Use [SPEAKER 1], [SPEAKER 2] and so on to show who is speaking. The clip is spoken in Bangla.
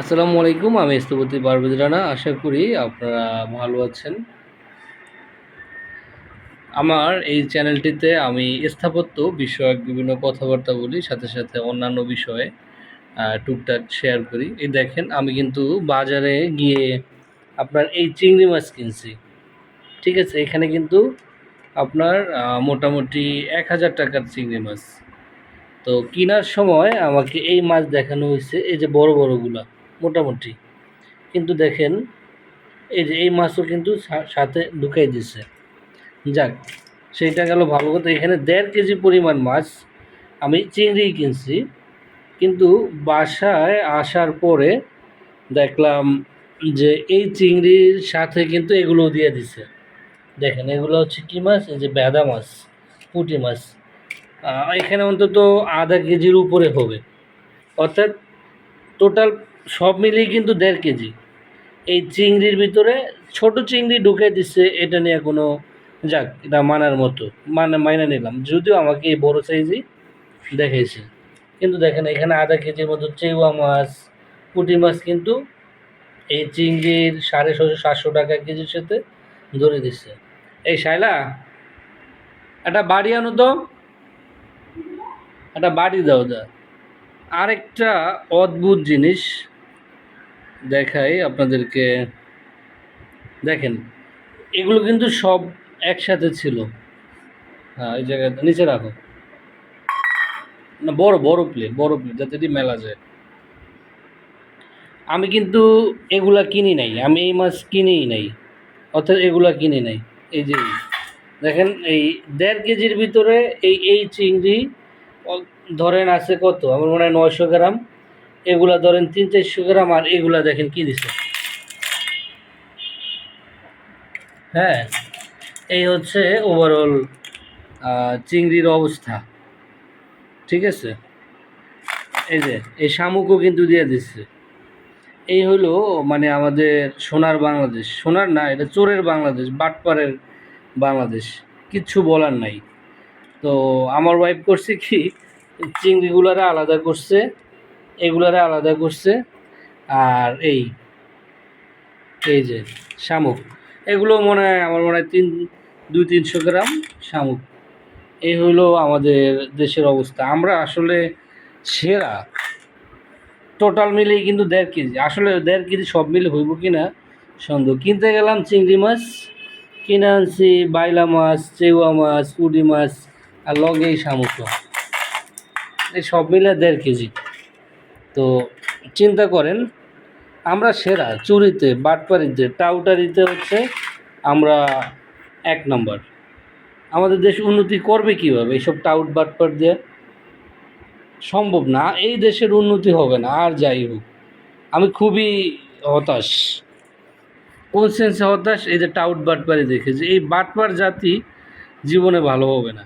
[SPEAKER 1] আসসালামু আলাইকুম, আমি স্থপতি পারভেজ রানা। আশা করি আপনারা ভালো আছেন। আমার এই চ্যানেলটিতে আমি স্থাপত্য বিষয়ক বিভিন্ন কথাবার্তা বলি, সাথে সাথে অন্যান্য বিষয়ে টুকটাক শেয়ার করি। এই দেখেন, আমি কিন্তু বাজারে গিয়ে আপনার এই চিংড়ি মাছ কিনছি। ঠিক আছে, এখানে কিন্তু আপনার মোটামুটি এক হাজার টাকার চিংড়ি মাছ। তো কেনার সময় আমাকে এই মাছ দেখানো হয়েছে, এই যে বড় বড়গুলা। মোটামুটি। কিন্তু দেখেন, এই যে এই মাছও কিন্তু সাথে ঢুকাই দিছে। যাক, সেইটা গেল ভালো কথা। এখানে দেড় কেজি পরিমাণ মাছ আমি চিংড়ি কিনছি। কিন্তু বাসায় আসার পরে দেখলাম যে এই চিংড়ির সাথে কিন্তু এগুলো দিয়ে দিছে। দেখেন, এগুলো হচ্ছে কী মাছ? এই যে বেদা মাছ, পুঁটি মাছ। এখানে অন্তত আধা কেজির উপরে হবে। অর্থাৎ টোটাল সব মিলিয়ে কিন্তু দেড় কেজি। এই চিংড়ির ভিতরে ছোট চিংড়ি ঢুকে দিচ্ছে, এটা নিয়ে কোনো যাক, এটা মানার মতো। মানে মাইনে নিলাম। যদিও আমাকে এই বড়ো সাইজই দেখাইছে। কিন্তু দেখেন, এখানে আধা কেজির মতো চেউয়া মাছ, পুঁটি মাছ কিন্তু এই চিংড়ির সাড়ে ছশো সাতশো টাকা কেজির সাথে ধরে দিচ্ছে। এই শাইলা, একটা বাড়ি আনো তো। একটা বাড়ি দাও দা আরেকটা অদ্ভুত জিনিস। দেখাই আপনাদেরকে। দেখেন, এগুলো কিন্তু সব একসাথে ছিল। হ্যাঁ এই জায়গায় নিচে রাখো। না, বড় বড় প্লেট বড় প্লেট যাতে মেলা যায়। আমি কিন্তু এগুলা কিনি নাই, আমি এই মাছ কিনিই নাই, অর্থাৎ এগুলা কিনি নাই। এই যে, দেখেন, এই দেড় কেজির ভিতরে এই এই চিংড়ি, ধরেন আছে কত? আমার মনে হয় নয়শো গ্রাম। এগুলা ধরেন তিন, চারশো গ্রাম, আর এগুলা দেখেন কি দিছে? হ্যাঁ এই হচ্ছে ওভারঅল চিংড়ির অবস্থা। ঠিক আছে? এই যে, এই শামুকও কিন্তু দিয়ে দিচ্ছে এই হলো মানে আমাদের সোনার বাংলাদেশ। সোনার না, এটা চোরের বাংলাদেশ বাটপাড়ের বাংলাদেশ। কিচ্ছু বলার নাই। তো আমার ওয়াইফ করছে কি, চিংড়িগুলারে আলাদা করছে। এগুলারে আলাদা করছে। আর এই এই যে শামুক, এগুলো মনে হয় আমার মনে হয় তিন, দুই তিনশো গ্রাম শামুক। এই হলো আমাদের দেশের অবস্থা। আমরা আসলে সেরা। টোটাল মিলেই কিন্তু দেড় কেজি। আসলে দেড় কেজি সব মিলে হইব কি না সন্দেহ। কিনতে গেলাম চিংড়ি মাছ, কিনে আনছি বাইলা মাছ চেউয়া মাছ কুডি মাছ আর লগে শামুক এই সব মিলে দেড় কেজি। তো চিন্তা করেন, আমরা সেরা চুরিতে, বাটপারিতে, টাউটারিতে হচ্ছে আমরা এক নম্বর। আমাদের দেশ উন্নতি করবে কীভাবে এইসব টাউট, বাটপার দিয়ে? সম্ভব না, এই দেশের উন্নতি হবে না, আর যাই হোক। আমি খুবই হতাশ। কোন সেন্সে হতাশ? এই যে টাউট, বাটপারি দেখেছি এই বাটপার জাতি জীবনে ভালো হবে না।